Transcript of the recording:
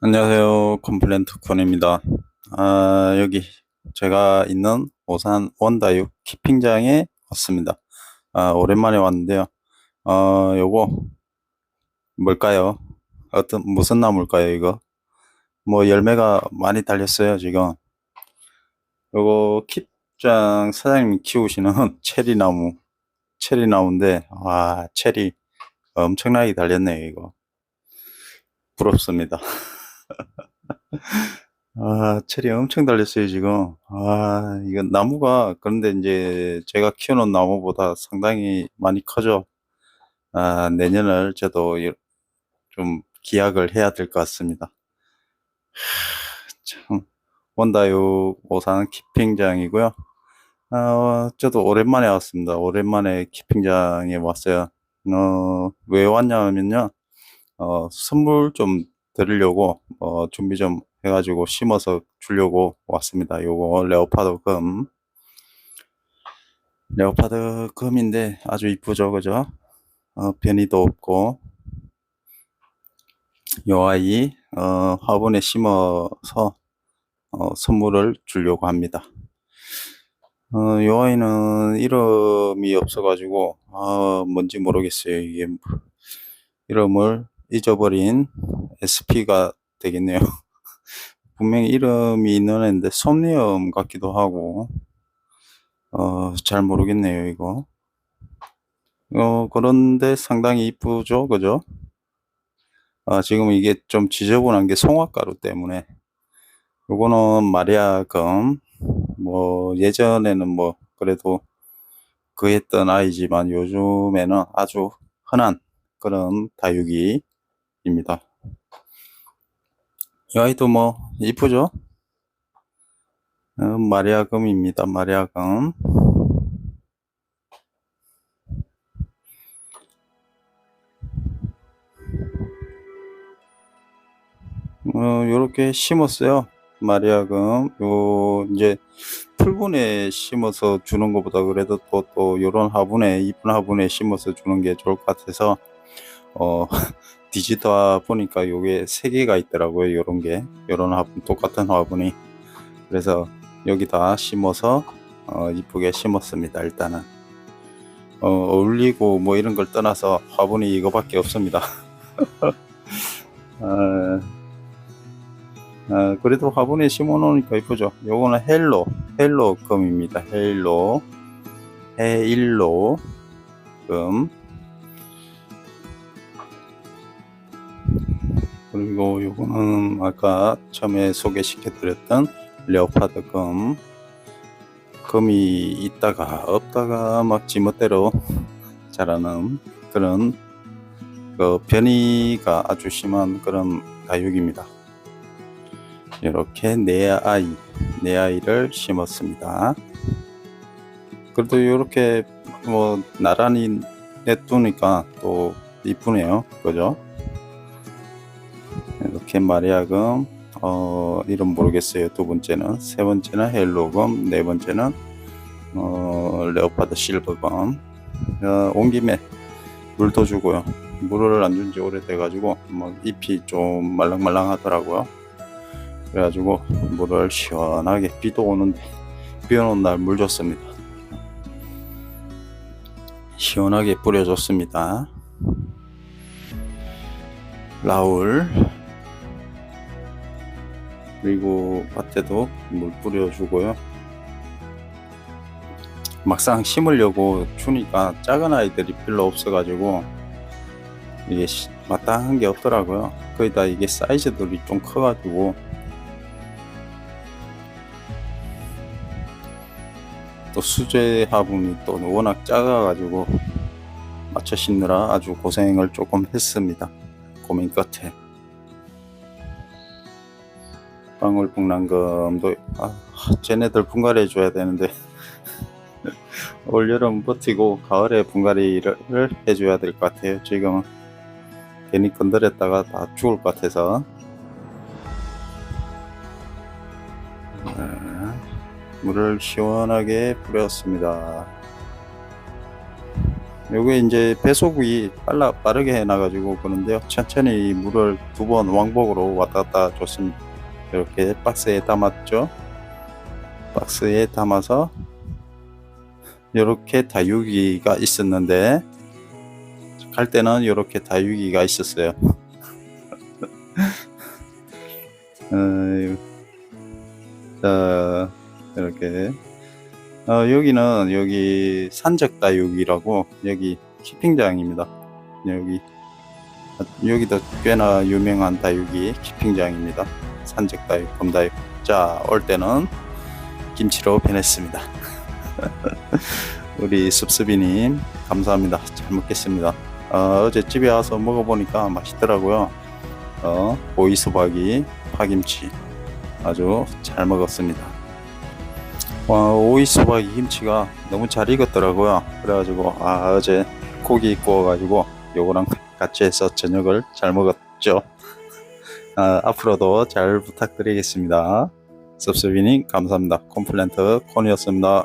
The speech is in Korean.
안녕하세요. 컴플랜트 콘입니다. 아, 여기 제가 있는 오산 원다육 키핑장에 왔습니다. 아, 오랜만에 왔는데요. 어, 요거 뭘까요? 어떤 무슨 나무일까요, 이거? 뭐 열매가 많이 달렸어요, 지금. 요거 킵장 사장님이 키우시는 체리 나무, 체리 나무인데, 와, 체리 엄청나게 달렸네요, 이거. 부럽습니다. 아, 체리 엄청 달렸어요, 지금. 아, 이건 나무가, 그런데 이제 제가 키우는 나무보다 상당히 많이 커져. 아, 내년을 저도 이- 좀 기약을 해야 될 것 같습니다. 참, 원다육 오산 키핑장이고요. 아, 저도 오랜만에 왔습니다. 오랜만에 키핑장에 왔어요. 어, 왜 왔냐면요. 어, 선물 좀 드리려고, 어, 준비 좀 해가지고 심어서 주려고 왔습니다. 요거 레오파드 금. 레오파드 금인데 아주 이쁘죠, 그죠? 어, 변이도 없고, 요 아이, 어, 화분에 심어서, 어, 선물을 주려고 합니다. 어, 요 아이는 이름이 없어가지고, 아, 뭔지 모르겠어요. 이게 이름을 잊어버린 SP가 되겠네요. 분명히 이름이 있는 애인데 솜니엄 같기도 하고, 어, 잘 모르겠네요, 이거. 어, 그런데 상당히 이쁘죠, 그죠? 아, 지금 이게 좀 지저분한 게 송화가루 때문에. 요거는 마리아금, 뭐, 예전에는 뭐, 그래도 그 했던 아이지만 요즘에는 아주 흔한 그런 다육이입니다. 이 아이도 뭐, 이쁘죠? 어, 마리아금입니다, 마리아금. 어, 요렇게 심었어요. 마리아금. 요, 이제, 풀분에 심어서 주는 것보다 그래도 또, 또, 요런 화분에, 이쁜 화분에 심어서 주는 게 좋을 것 같아서, 어, 디지다 보니까 요게 세 개가 있더라고요. 요런 게. 요런 화분, 똑같은 화분이. 그래서 여기다 심어서, 어, 이쁘게 심었습니다. 일단은. 어, 어울리고 뭐 이런 걸 떠나서 화분이 이거밖에 없습니다. 아, 아, 그래도 화분에 심어 놓으니까 이쁘죠. 요거는 헬로, 헬로 금입니다. 헬로, 헤일로 금. 그리고 요거는 아까 처음에 소개시켜 드렸던 레오파드 금. 금이 있다가 없다가 막 지멋대로 자라는 그런 그 변이가 아주 심한 그런 다육입니다. 이렇게 네 아이, 네 아이를 심었습니다. 그래도 이렇게 뭐 나란히 내두니까 또 이쁘네요. 그죠? 이렇게 마리아금, 어, 이름 모르겠어요. 두 번째는. 세 번째는 헬로금, 네 번째는, 어, 레오파드 실버금. 어, 온 김에 물도 주고요. 물을 안 준 지 오래돼가지고, 뭐, 잎이 좀 말랑말랑 하더라고요. 그래가지고 물을 시원하게 비도 오는데 비 오는 날 물 줬습니다. 시원하게 뿌려줬습니다. 라울 그리고 밭에도 물 뿌려주고요. 막상 심으려고 추니까 작은 아이들이 별로 없어가지고 이게 시- 마땅한 게 없더라고요. 거기다 이게 사이즈들이 좀 커가지고 또 수제 화분이 또 워낙 작아가지고 맞춰 심느라 아주 고생을 조금 했습니다. 고민 끝에. 방울풍랑금도 아, 쟤네들 분갈이 해줘야 되는데 올 여름 버티고 가을에 분갈이를 해줘야 될 것 같아요. 지금 괜히 건드렸다가 다 죽을 것 같아서 네, 물을 시원하게 뿌렸습니다. 요게 이제 배소국이 빨라 빠르게 해놔가지고 그런데요. 천천히 물을 두 번 왕복으로 왔다 갔다 줬습니다. 이렇게 박스에 담았죠. 박스에 담아서 이렇게 다육이가 있었는데 갈 때는 이렇게 다육이가 있었어요. 어, 자, 이렇게 어, 여기는 여기 산적다육이라고 여기 키핑장입니다. 여기 여기도 꽤나 유명한 다육이 키핑장입니다. 산적다육, 검다육. 자, 올 때는 김치로 변했습니다. 우리 습습이님 감사합니다. 잘 먹겠습니다. 어, 제 집에 와서 먹어보니까 맛있더라고요. 어, 오이수박이 파김치 아주 잘 먹었습니다. 와, 오이수박이 김치가 너무 잘 익었더라고요. 그래가지고 아 어제 고기 구워가지고 요거랑 같이 해서 저녁을 잘 먹었죠. 아, 앞으로도 잘 부탁드리겠습니다. 섭섭이님 감사합니다. 콤플랜트 콘이었습니다.